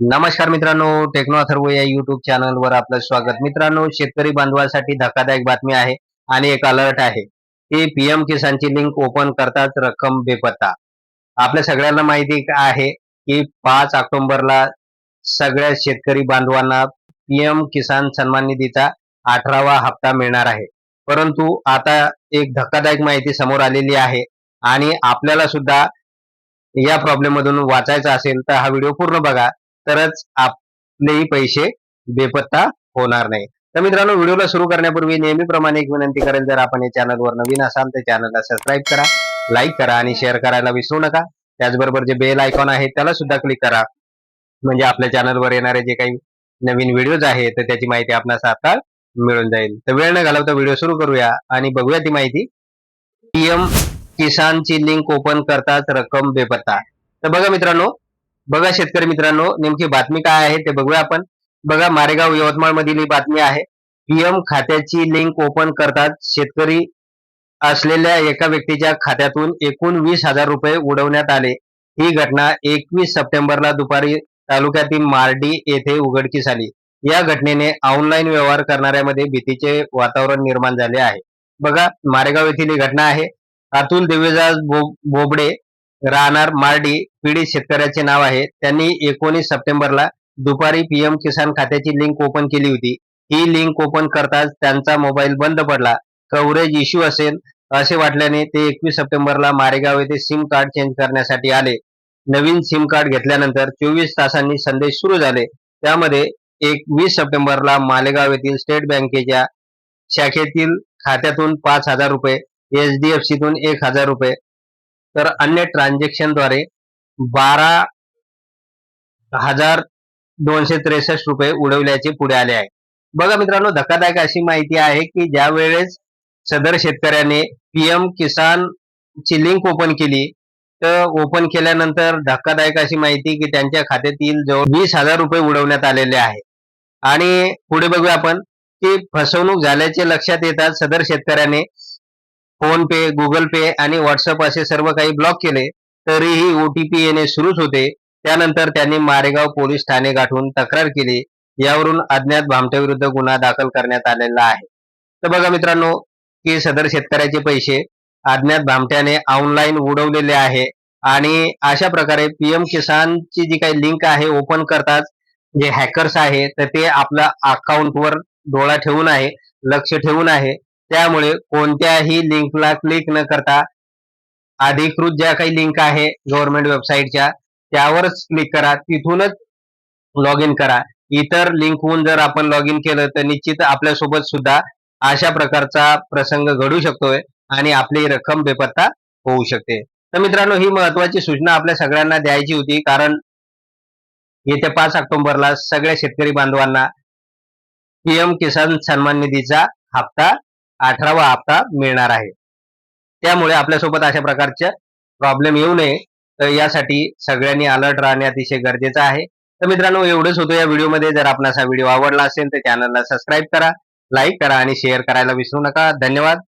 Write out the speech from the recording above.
नमस्कार मित्रांनो टेक्नो अथर्व या युट्यूब चॅनलवर आपलं स्वागत. मित्रांनो शेतकरी बांधवांसाठी धक्कादायक बातमी आहे आणि एक अलर्ट आहे की पीएम किसानची लिंक ओपन करताच रक्कम बेपत्ता. आपल्या सगळ्यांना माहिती आहे की पाच ऑक्टोबरला सगळ्या शेतकरी बांधवांना पीएम किसान सन्मान निधीचा अठरावा हप्ता मिळणार आहे. परंतु आता एक धक्कादायक माहिती समोर आलेली आहे आणि आपल्याला सुद्धा या प्रॉब्लेम मधून वाचायचा असेल तर हा व्हिडिओ पूर्ण बघा. तरच आपलेही पैसे बेपत्ता होणार नाही. तर मित्रांनो व्हिडिओला सुरू करण्यापूर्वी नेहमीप्रमाणे एक विनंती करेल जर आपण या चॅनलवर नवीन असाल तर चॅनलला सबस्क्राईब करा लाईक करा आणि शेअर करायला विसरू नका. त्याचबरोबर जे बेल आयकॉन आहे त्याला सुद्धा क्लिक करा. म्हणजे आपल्या चॅनलवर येणारे जे काही नवीन व्हिडिओज आहेत तर त्याची माहिती आपणास आता मिळून जाईल. तर वेळ न घालवता व्हिडिओ सुरू करूया आणि बघूया ती माहिती. पीएम किसानची लिंक ओपन करताच रक्कम बेपत्ता. तर बघा मित्रांनो बघा शेतकरी मित्रांनो नेमकी बातमी काय आहे ते बघूया आपण. बघा मारेगाव यवतमाळ मधील ही बातमी आहे. पीएम खात्याची लिंक ओपन करतात शेतकरी असलेल्या एका व्यक्तीच्या खात्यातून एकूण वीस हजार रुपये उडवण्यात आले. ही घटना एकवीस सप्टेंबरला दुपारी तालुक्यातील मार्डी येथे उघडकीस आली. या घटनेने ऑनलाईन व्यवहार करणाऱ्यामध्ये भीतीचे वातावरण निर्माण झाले आहे. बघा मारेगाव येथील ही घटना आहे. अतुल दिव्यदास बो- बोबडे राहणार मार्डी पीडित शेतकऱ्याचे नाव आहे. त्यांनी एकोणीस सप्टेंबरला दुपारी पीएम किसान खात्याची लिंक ओपन केली होती. ही लिंक ओपन करताच त्यांचा मोबाईल बंद पडला. कव्हरेज इश्यू असेल असे वाटल्याने ते एकवीस सप्टेंबरला मारेगाव येथे सिम कार्ड चेंज करण्यासाठी आले. नवीन सिम कार्ड घेतल्यानंतर चोवीस तासांनी संदेश सुरू झाले. त्यामध्ये एक वीस सप्टेंबरला मालेगाव येथील स्टेट बँकेच्या शाखेतील खात्यातून पाच हजार रुपये एच डी एफ सीतून एक हजार रुपये तर अन्य ट्रान्झॅक्शनद्वारे बारा हजार दोनशे त्रेसष्ट रुपये उडवल्याचे पुढे आले आहे. बघा मित्रांनो धक्कादायक अशी माहिती आहे की ज्या वेळेस सदर शेतकऱ्याने पीएम किसान ची लिंक ओपन केली तर ओपन केल्यानंतर धक्कादायक अशी माहिती की त्यांच्या खात्यातील जवळ वीस हजार रुपये उडवण्यात आलेले आहे. आणि पुढे बघूया आपण की फसवणूक झाल्याचे लक्षात येतात सदर शेतकऱ्याने फोन पे गुगल पे आणि व्हॉट्सअप असे सर्व काही ब्लॉक केले तरीही ओटीपी येणे सुरूच होते. त्यानंतर त्यांनी मारेगाव पोलीस ठाणे गाठून तक्रार केली. यावरून अज्ञात भामट्याविरुद्ध गुन्हा दाखल करण्यात आलेला आहे. तर बघा मित्रांनो की सदर शेतकऱ्याचे पैसे अज्ञात भामट्याने ऑनलाईन उडवलेले आहे. आणि अशा प्रकारे पीएम किसानची जी काही लिंक आहे ओपन करतात जे हॅकर्स आहे तर ते आपल्या अकाउंटवर डोळा ठेवून आहे लक्ष ठेवून आहे. त्यामुळे कोणत्याही लिंकला क्लिक न करता अधिकृत ज्या काही लिंक आहे गव्हर्नमेंट वेबसाईटच्या त्यावरच क्लिक करा. तिथूनच लॉग इन करा. इतर लिंकहून जर आपण लॉग इन केलं तर निश्चित आपल्यासोबत सुद्धा अशा प्रकारचा प्रसंग घडू शकतोय आणि आपली रक्कम बेपत्ता होऊ शकते. तर मित्रांनो ही महत्वाची सूचना आपल्या सगळ्यांना द्यायची होती कारण येत्या पाच ऑक्टोबरला सगळ्या शेतकरी बांधवांना पीएम किसान सन्मान निधीचा हप्ता अठरावा हप्ता मिळणार आहे. त्यामुळे आपल्यासोबत अशा प्रकारच्या प्रॉब्लेम येऊ नये. तर यासाठी सगळ्यांनी अलर्ट राहणे अतिशय गरजेचं आहे. तर मित्रांनो एवढंच होतं या व्हिडिओमध्ये. जर आपणास हा व्हिडिओ आवडला असेल तर चॅनलला सबस्क्राईब करा लाईक करा आणि शेअर करायला विसरू नका. धन्यवाद.